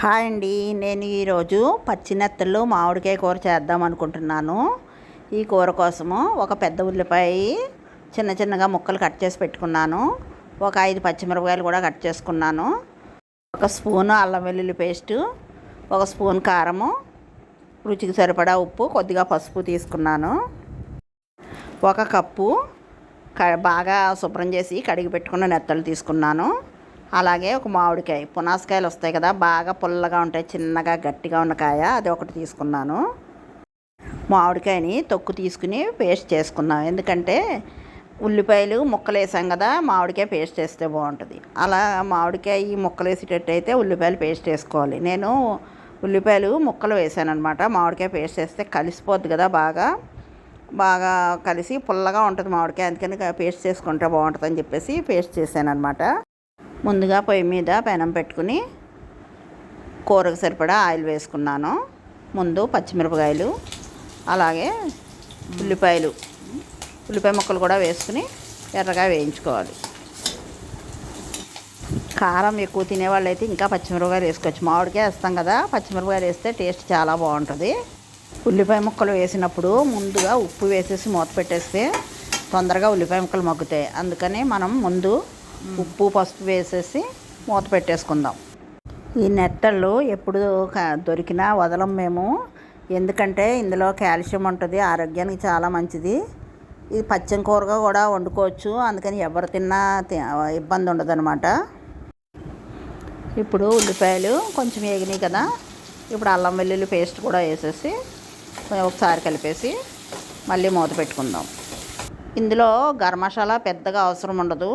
Hi అండి. నేను ఈరోజు పచ్చినెత్తలు మామిడికాయ కూర చేద్దాం అనుకుంటున్నాను. ఈ కూర కోసము ఒక పెద్ద ఉల్లిపాయ చిన్న చిన్నగా ముక్కలు కట్ చేసి పెట్టుకున్నాను. ఒక ఐదు పచ్చిమిరపకాయలు కూడా కట్ చేసుకున్నాను. ఒక స్పూన్ అల్లం వెల్లుల్లి పేస్టు ఒక స్పూన్ కారము రుచికి సరిపడా ఉప్పు కొద్దిగా పసుపు తీసుకున్నాను. ఒక కప్పు క బాగా శుభ్రం చేసి కడిగి పెట్టుకున్న నెత్తలు తీసుకున్నాను. అలాగే ఒక మామిడికాయ పునాసకాయలు వస్తాయి కదా బాగా పుల్లగా ఉంటాయి చిన్నగా గట్టిగా ఉన్న కాయ అది ఒకటి తీసుకున్నాను. మామిడికాయని తొక్కు తీసుకుని పేస్ట్ చేసుకున్నాం. ఎందుకంటే ఉల్లిపాయలు ముక్కలు వేసాం కదా మామిడికాయ పేస్ట్ వేస్తే బాగుంటుంది. అలా మామిడికాయ ముక్కలు వేసేటట్టయితే ఉల్లిపాయలు పేస్ట్ వేసుకోవాలి నేను ఉల్లిపాయలు ముక్కలు వేసాను అనమాట మామిడికాయ పేస్ట్ వేస్తే కలిసిపోద్ది కదా బాగా. బాగా కలిసి పుల్లగా ఉంటుంది మామిడికాయ అందుకని పేస్ట్ చేసుకుంటే బాగుంటుంది అని చెప్పేసి పేస్ట్ చేశాను అనమాట ముందుగా పొయ్యి మీద పెనం పెట్టుకుని కూరకు సరిపడా ఆయిల్ వేసుకున్నాను. ముందు పచ్చిమిరపకాయలు అలాగే ఉల్లిపాయలు ఉల్లిపాయ ముక్కలు కూడా వేసుకుని ఎర్రగా వేయించుకోవాలి. కారం ఎక్కువ తినేవాళ్ళు అయితే ఇంకా పచ్చిమిరపకాయలు వేసుకోవచ్చు. మామిడికాయ వేస్తాం కదా పచ్చిమిరపకాయలు వేస్తే టేస్ట్ చాలా బాగుంటుంది. ఉల్లిపాయ ముక్కలు వేసినప్పుడు ముందుగా ఉప్పు వేసేసి మూత పెట్టేస్తే తొందరగా ఉల్లిపాయ ముక్కలు మగ్గుతాయి. అందుకని మనం ముందు ఉప్పు పసుపు వేసేసి మూత పెట్టేసుకుందాం. ఈ నెత్తళ్ళు ఎప్పుడు దొరికినా వదలం మేము. ఎందుకంటే ఇందులో కాల్షియం ఉంటుంది ఆరోగ్యానికి చాలా మంచిది. ఇది పచ్చం కూరగా కూడా వండుకోవచ్చు అందుకని ఎవరు తిన్నా ఇబ్బంది ఉండదన్నమాట. ఇప్పుడు ఉల్లిపాయలు కొంచెం వేగినాయి కదా ఇప్పుడు అల్లం వెల్లుల్లి పేస్ట్ కూడా వేసేసి ఒకసారి కలిపేసి మళ్ళీ మూత పెట్టుకుందాం. ఇందులో గరం మసాలా పెద్దగా అవసరం ఉండదు.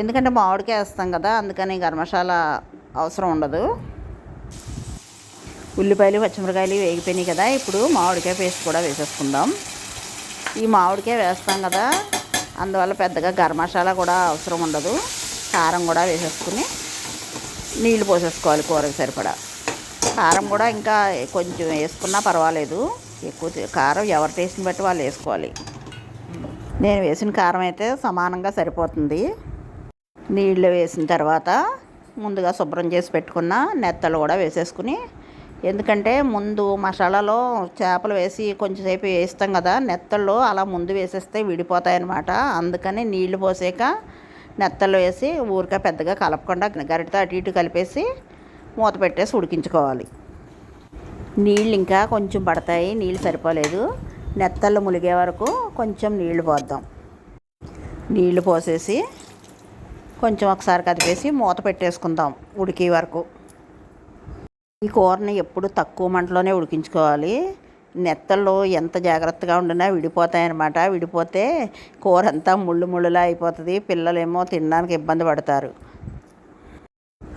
ఎందుకంటే మామిడికాయ వేస్తాం కదా అందుకని గర్మశాల అవసరం ఉండదు. ఉల్లిపాయలు పచ్చిమిరకాయలు వేగిపోయినాయి కదా ఇప్పుడు మామిడికాయ పేస్ట్ కూడా వేసేసుకుందాం. ఈ మామిడికాయ వేస్తాం కదా అందువల్ల పెద్దగా గర్మశాల కూడా అవసరం ఉండదు. కారం కూడా వేసేసుకుని నీళ్ళు పోసేసుకోవాలి కూరకు సరిపడా. కారం కూడా ఇంకా కొంచెం వేసుకున్నా పర్వాలేదు. ఎక్కువ కారం ఎవరి టేస్ట్ని బట్టి వాళ్ళు వేసుకోవాలి. నేను వేసిన కారం అయితే సమానంగా సరిపోతుంది. నీళ్ళు వేసిన తర్వాత ముందుగా శుభ్రం చేసి పెట్టుకున్న నెత్తలు కూడా వేసేసుకుని ఎందుకంటే ముందు మసాలాలో చేపలు వేసి కొంచెంసేపు వేస్తాం కదా నెత్తళ్ళు అలా ముందు వేసేస్తే విడిపోతాయన్నమాట. అందుకని నీళ్ళు పోసాక నెత్తళ్ళు వేసి ఊరిక పెద్దగా కలపకుండా గరిటతో అటు ఇటు కలిపేసి మూత పెట్టేసి ఉడికించుకోవాలి. నీళ్ళు ఇంకా కొంచెం పడతాయి నీళ్ళు సరిపోలేదు. నెత్తళ్ళు ములిగే వరకు కొంచెం నీళ్ళు పోద్దాం. నీళ్ళు పోసేసి కొంచెం ఒకసారి కదిపేసి మూత పెట్టేసుకుందాం ఉడికే వరకు. ఈ కూరని ఎప్పుడు తక్కువ మంటలోనే ఉడికించుకోవాలి. నెత్తల్లో ఎంత జాగ్రత్తగా ఉండినా విడిపోతాయన్నమాట. విడిపోతే కూర అంతా ముళ్ళు ముళ్ళులా అయిపోతుంది. పిల్లలేమో తినడానికి ఇబ్బంది పడతారు.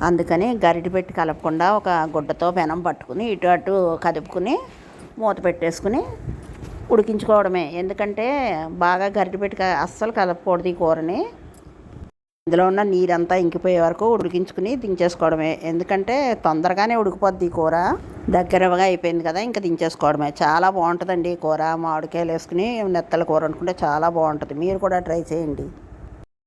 అందుకని గరిటి పెట్టి కలపకుండా ఒక గుడ్డతో పెనం పట్టుకుని ఇటు అటు కదుపుకుని మూత పెట్టేసుకుని ఉడికించుకోవడమే. ఎందుకంటే బాగా గరిటి పెట్టి అస్సలు కలపకూడదు ఈ కూరని. ఇందులో ఉన్న నీరంతా ఇంకిపోయే వరకు ఉడికించుకుని దించేసుకోవడమే. ఎందుకంటే తొందరగానే ఉడికిపోద్ది ఈ కూర. దగ్గరగా అయిపోయింది కదా ఇంకా దించేసుకోవడమే. చాలా బాగుంటుందండి కూర. మామిడికాయలు వేసుకుని నెత్తల కూర అనుకుంటే చాలా బాగుంటుంది. మీరు కూడా ట్రై చేయండి.